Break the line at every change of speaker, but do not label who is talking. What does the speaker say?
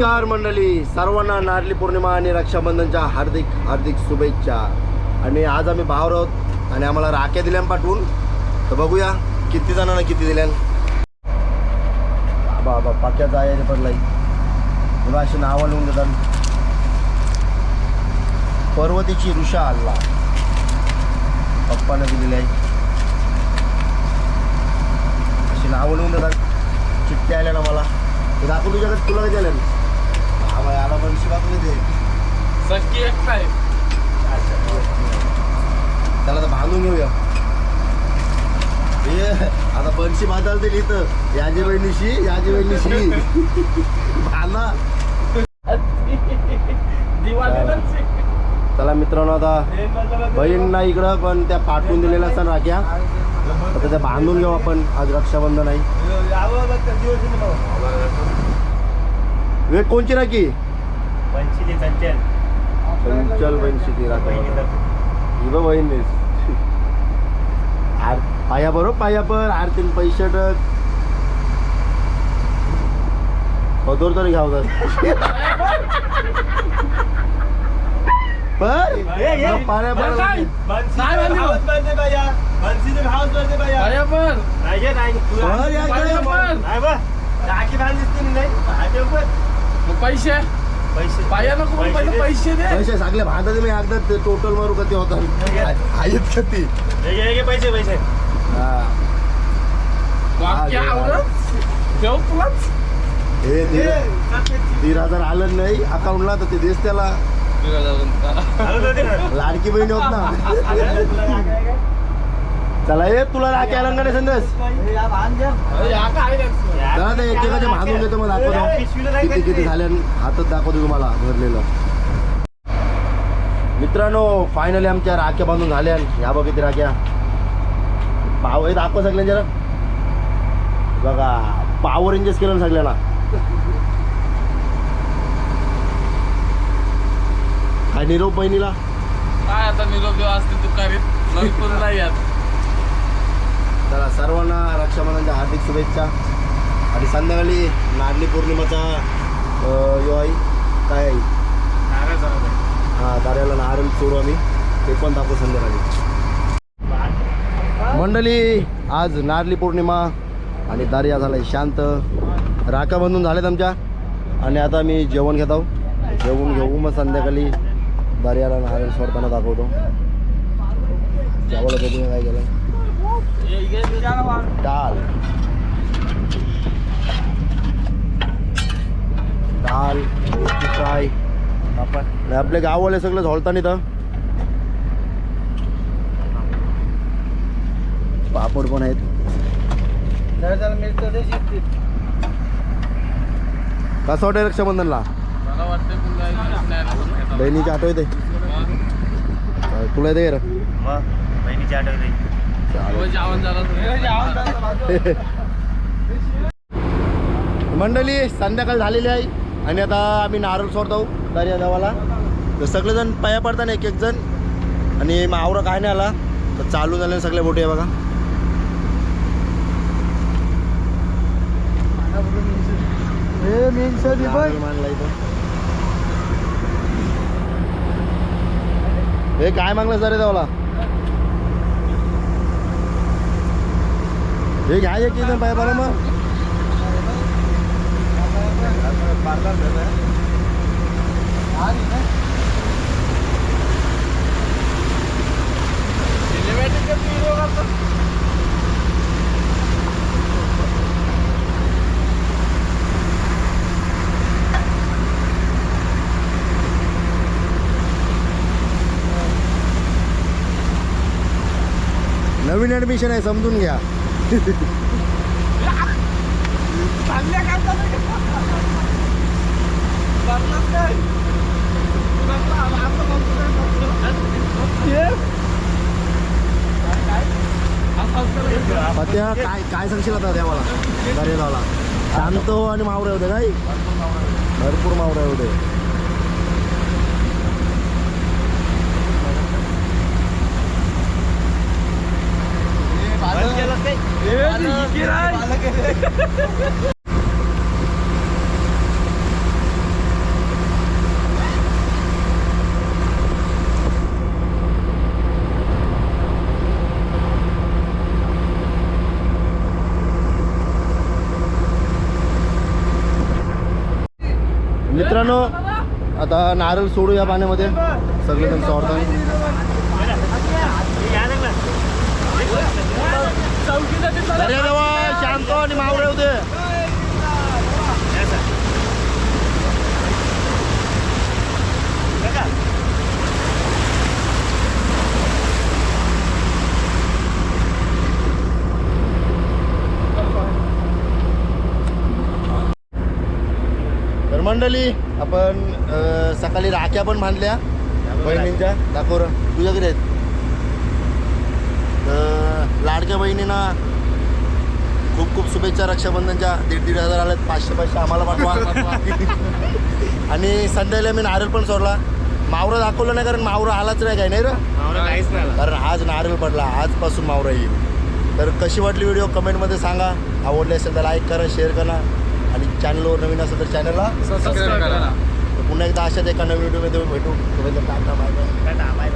नमस्कार मंडळी. सर्वांना नारली पौर्णिमा आणि रक्षाबंधनच्या हार्दिक हार्दिक शुभेच्छा. आणि आज आम्ही भावर आहोत आणि आम्हाला राख्या दिल्या पाठवून. तर बघूया किती जणांना किती दिल्यान बाबा बाबा पाक्या जायला पडलाय. तुला अशी नावं लिहून देतात. पर्वतीची ऋषा हल्ला पप्पाने दिलेली आहे. अशी नावं लिहून देतात. चिठ्ठ्या आल्या ना मला. दाखवू तुझ्याकडे? तुला काय दिलं पण शिवाय दे
एक
त्याला तर बांधून घेऊया हे आता बनशी बांधायला दिली इथं याची बहिणीशी याची बहिणीशी. बांधा चला. मित्रांनो आता बहीण नाही इकडं पण त्या पाठवून दिलेल्या असतात राख्या. आता त्या बांधून घेऊ आपण. आज रक्षाबंधन आहे. वे कोणची राखी? चंचल बहीणशी ती राखी ही बघ आर पाया बरोबर पाया पर आरतीन पैसे टक पदोर तरी घ्यावं पर पाया पर
अरे पैसे पाया नको पण पहिले पैसे दे.
पैसे सांगले भांडा मी एकदा ते टोटल मारू का ते होता? आहेत का ती?
पैसे पैसे.
हा.
वाक्य
हा,
आवडत ठेव तुलाच
हे दीड दीड हजार आलं नाही अकाउंटला तर ते देस त्याला. लाडकी बहीण होत ना. चला ये तुला राखी आलं का नाही संदेश?
या
चला ते एकेकाचे भांडून घेतो मग दाखवतो. किती किती झाले हातात दाखवतो तुम्हाला भरलेलं. मित्रांनो फायनली आमच्या राख्या बांधून झाल्या ह्या बघ किती राख्या. पाव हे दाखव सगळ्या जरा. बघा पावर रेंजेस केलं ना सगळ्याला काय निरोप बहिणीला?
काय आता निरोप देऊ असते तू करीत? नाही
तर सर्वांना रक्षाबंधनच्या हार्दिक शुभेच्छा. आणि संध्याकाळी नारळी पौर्णिमाचा यो आहे काय आहे हा दार्याला नारळ सोडू आम्ही. ते पण दाखवू संध्याकाळी. मंडळी आज नारळी पौर्णिमा आणि दार्या झालाय शांत. राखा बांधून झालेत आमच्या. आणि आता मी जेवण घेत आहो. जेवून घेऊ मग संध्याकाळी दार्याला नारळ सोडताना दाखवतो. जेवायला बघूया काय केलं डाळ मिरची फ्राय. आपले गाववाले सगळं झोलताना इथं. पापड पण आहेत. कसं वाटतं रक्षाबंधनला?
नाही.
बहिणीची आठवत आहे तुला येते रे?
बहिणीची आठवते
मंडळी संध्याकाळ झालेली आहे आणि आता आम्ही नारळ सोडतो दर्या देवाला. तर सगळेजण पाया पडतात एक एक जण. आणि मावरा काय नाही आला तर चालू झाले सगळे मोठे आहे बघा. इथं. हे काय मागलं सर देवाला हे घ्यायचे की जण पाया पडा मग
Cinematic चा video करतो.
नवीन ऍडमिशन आहे समजून घ्या
चालल्या काय चाललंय? चाललंच काय? तुला असं- असं बोलतो काय? ये. काय- काय? असं असतं ना?
त्या काय काय सांगशील आता त्या देवाला दर्याला शांत हो आणि मावरे होते काय? भरपूर मावरे होते.
किराय
मित्रांनो आता नारळ सोडू या पाण्यामध्ये. त्यांचं ऑर्डर मंडळी आपण अं, सकाळी राख्या पण बांधल्या. बहिणींच्या. दाखव रं. तुझ्या घरी आहेत? तर लाडक्या बहिणींना खूप खूप शुभेच्छा. रक्षाबंधनच्या दीड दीड हजार आल्यात पाचशे पाचशे आम्हाला पाठवा. आणि संध्याला मी नारळ पण सोडला. मावरा दाखवलं नाही कारण मावरा आलाच नाही काय नाही रे?
काहीच नाही
कारण आज नारळ पडला. आजपासून मावरा येईल. तर कशी वाटली व्हिडिओ? कमेंटमध्ये सांगा. आवडली असेल तर लाईक करा शेअर करा. आणि चॅनलवर नवीन असेल तर चॅनलला
सबस्क्राईब करा.
पुन्हा एकदा अशाच एका नवीन व्हिडिओमध्ये भेटू. तोपर्यंत tata bye bye
tata bye bye